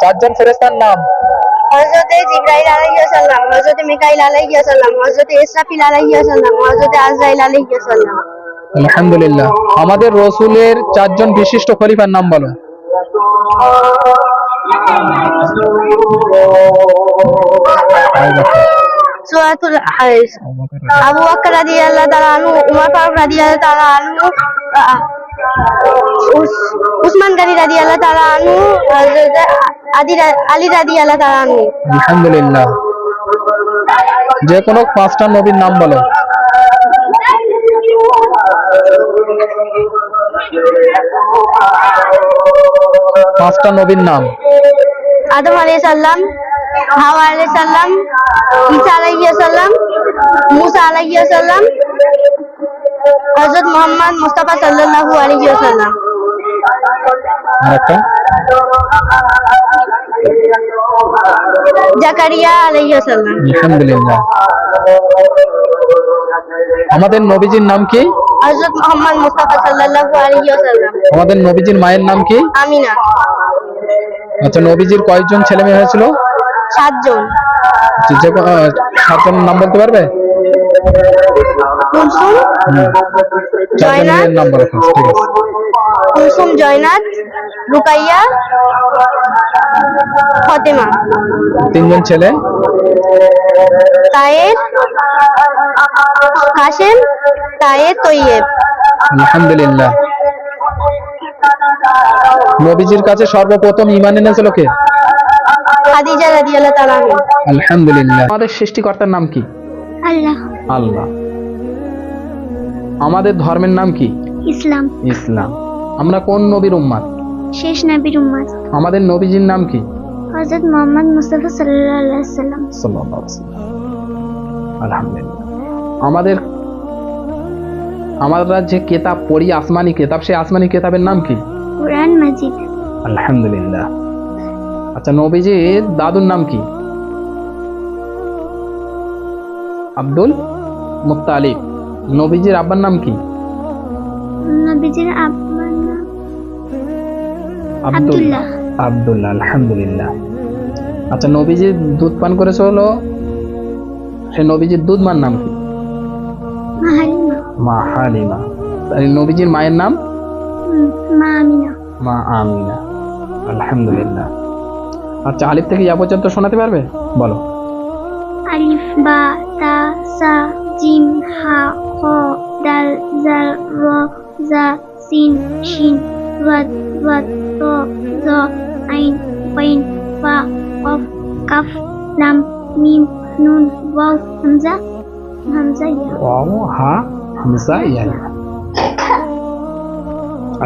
চারজন ফেরেস্তার নাম? হযরত জিবরাইল আলাইহিস সালাম হযরত মিকাইল আলাইহিস সালাম হযরত ইসরাফিল আলাইহিস সালাম হযরত আজরাইল আলাইহিস সালাম। আলহামদুলিল্লাহ। আমাদের রসুলের চারজন বিশিষ্ট খলিফার নাম বলো। সূরাতুল আবু বকর রাদিয়াল্লাহু তাআলা আনহু উমর ফারুক রাদিয়াল্লাহু তাআলা আনহু উসমান গনি রাদিয়াল্লাহু তাআলা আনহু আনু আদি আলী রাদিয়াল্লাহু তাআলা আনহু। আলহামদুলিল্লাহ। যে কোনো পাঁচটা নবীর নাম বলো। পাঁচটা নবীর নাম। আদম আলাইহিস সালাম হাওয়া আলাইহিস সালাম ঈসা আলাইহিস সালাম মুসা আলাইহিস সালাম হযরত মুহাম্মদ মুস্তাফা সাল্লাল্লাহু আলাইহি ওয়াসাল্লাম। আর একটা জাকারিয়া আলাইহিস সালাম আলহামদুলিল্লাহ। আমাদের নবীজির নাম কি? হযরত মুহাম্মদ মুস্তাফা সাল্লাল্লাহু আলাইহি ওয়াসাল্লাম। আমাদের নবীজির মায়ের নাম কি? আমিনা। আচ্ছা নবীজির কয়েকজন ছেলে মেয়ে হয়েছিল? সাতজন। আহ, নাম বলতে পারবে? কুলসুম? জয়নাথ। কুলসুম জয়নাথ রুকাইয়া ফতেমা। তিনজন ছেলে? তায়ের কাসেম তায়ের তৈয়েব। আলহামদুলিল্লাহ। নবীজির কাছে সর্বপ্রথম ইমান এনেছিল কে? খাদিজা রাদিয়াল্লাহু তাআলা আলহামদুলিল্লাহ। আমাদের সৃষ্টিকর্তার নাম কি? আল্লাহ। আল্লাহ। আমাদের ধর্মের নাম কি? ইসলাম। ইসলাম। আমরা কোন নবীর উম্মাদ? শেষ নবীর উম্মত আমাদের নবীজির নাম কি? হযরত মুহাম্মদ মুস্তাফা সাল্লাল্লাহু আলাইহি ওয়াসাল্লাম। সাল্লাল্লাহু। আলহামদুলিল্লাহ। আমাদের আমরা যে কেতাব পড়ি আসমানি কেতাব। সেই আসমানি কেতাবের নাম কি? কুরআন মাজিদ। আলহামদুলিল্লাহ। আচ্ছা নবীজির দাদুর নাম কি? আব্দুল মুত্তালিব। নবীজির আব্বার নাম কি? নবীজির আব্বার নাম আব্দুল্লাহ। আব্দুল্লাহ। আলহামদুলিল্লাহ। আচ্ছা নবীজির দুধ পান করেছে হলো সে নবীজির দুধ মার নাম কি? মা হালিমা নবীজির মায়ের নাম? মা আমিনা। মা আমিনা। আলহামদুলিল্লাহ। আচ্ছা আলিফ থেকে ইয়া পর্যন্ত শোনাতে পারবে? বলো। আলিফ বা তা সা জিম হা খ দাল জাল র জা সিন শিন ওয়াদ ওয়াদ ত জ আইন পাইন ফা কফ কাফ লাম মিম নুন ওয়াও হামজা হামজা ইয়া ওয়াও হা হামজা ইয়া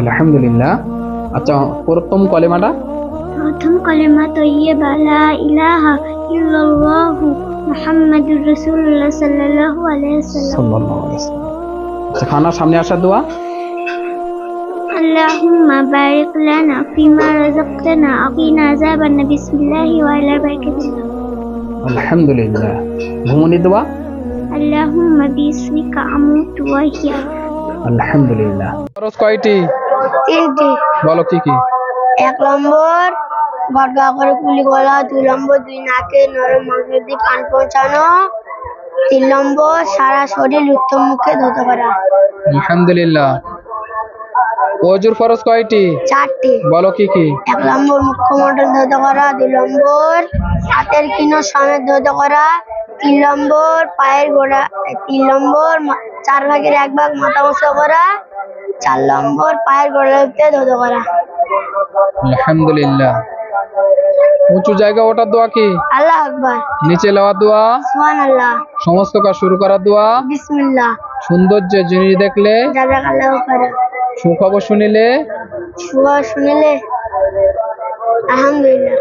আলহামদুলিল্লাহ আচ্ছা প্রথম কলেমাটা প্রথম কলেমা তৈয়বা লা ইলাহা ইল্লাল্লাহু মুহাম্মাদুর রাসূলুল্লাহ সাল্লাল্লাহু আলাইহি সাল্লাল্লাহু আলাইহি আচ্ছা, খানার সামনে আসা দোয়া? আল্লাহুম্মা বারিক লানা ফিমা রাযাকতানা আকিনা আযাবান বিসমিল্লাহি ওয়া আলা বারাকাতিহি। আলহামদুলিল্লাহ। ঘুমনি দোয়া? আল্লাহুম্মা বিসমিকা আমুতু ওয়া আহয়া আলহামদুলিল্লাহ। ফরজ কয়টি? তিনটি বলো কি কি? এক নম্বর বটগা করে কুলি গলা দুই নম্বর দুই নাকে নরম মাংস দিয়ে পান পৌঁছানো। তিন নম্বর সারা শরীর উত্তম মুখে ধুতে করা। আলহামদুলিল্লাহ। অজুর ফরজ কয়টি? চারটি। বলো কি কি? এক নম্বর মুখ্যমন্ডল ধুতে করা। দুই নম্বর হাতের কিনো সমেত ধুতে করা। তিন নম্বর পায়ের গোড়া তিন নম্বর চার ভাগের এক ভাগ মাথা উঁচু করা। চার নম্বর পায়ের গোড়া ধুতে করা। আলহামদুলিল্লাহ। উঁচু জায়গা ওঠার দোয়া কি? আল্লাহ আকবার। নিচে লওয়ার দোয়া? সুবহান আল্লাহ সমস্ত কাজ শুরু করার দোয়া? বিসমিল্লাহ। সৌন্দর্য জিনিস দেখলে? জাজাক আল্লাহ খায়রা সুখবর শুনিলে? শুভ শুনিলে? আলহামদুলিল্লাহ।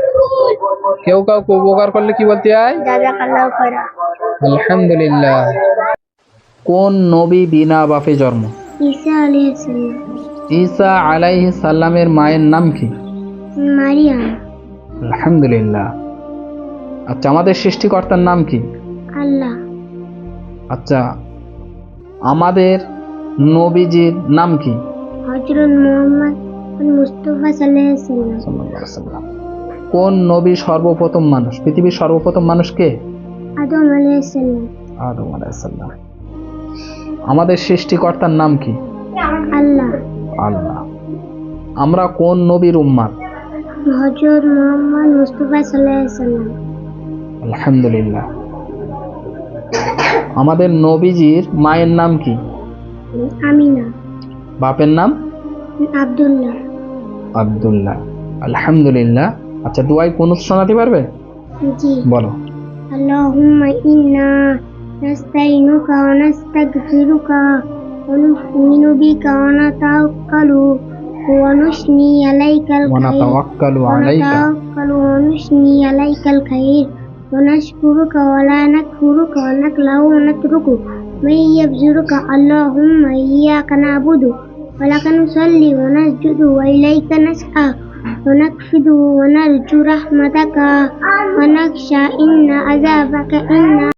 কেউ কাউকে উপকার করলে কি বলতে হয়? জাজাক আল্লাহ খায়রা আলহামদুলিল্লাহ। কোন নবী বিনা বাপে জন্ম? ঈসা আলাইহিস সালাম। ঈসা আলাইহি সাল্লামের মায়ের নাম কি? মারিয়াম। আলহামদুলিল্লাহ। আচ্ছা আমাদের সৃষ্টিকর্তার নাম কি? আল্লাহ। আচ্ছা আমাদের নবীজির নাম কি? হযরত মুহাম্মদ মুস্তাফা সাল্লাল্লাহু আলাইহি ওয়াসাল্লাম। কোন নবী সর্বপ্রথম মানুষ? পৃথিবীর সর্বপ্রথম মানুষ কে? আদম আলাইসাল্লাম আদম আলাইসাল্লাম আমাদের সৃষ্টিকর্তার নাম কি? আল্লাহ। আল্লাহ। আমরা কোন নবীর উম্মাদ? হজর মোহাম্মদ মুস্তফা সাল্লাম। আলহামদুলিল্লাহ। আমাদের নবীজির মায়ের নাম কি? আমিনা। বাপের নাম? আব্দুল্লাহ। আব্দুল্লাহ। আলহামদুলিল্লাহ। আচ্ছা দুয়াই কোন শোনাতে পারবে? জি। বলো। আল্লাহুম্মা ইন্না নাস্তাইনুকা ওয়া নাস্তাগফিরুকা ওয়া নু'মিনু বিকা ওয়া নাতাওয়াক্কালু। ونثني عليك الخير. ونتوكل عليك. ونتوكل ونثني عليك الخير. ونشكرك ولا نكفرك ونكله ونتركه. من يبزرك اللهم إياك نعبد. ولك نصلي ونسجد وإليك نسعى. ونكفد ونرجو رحمتك. ونخشى إن عذابك إن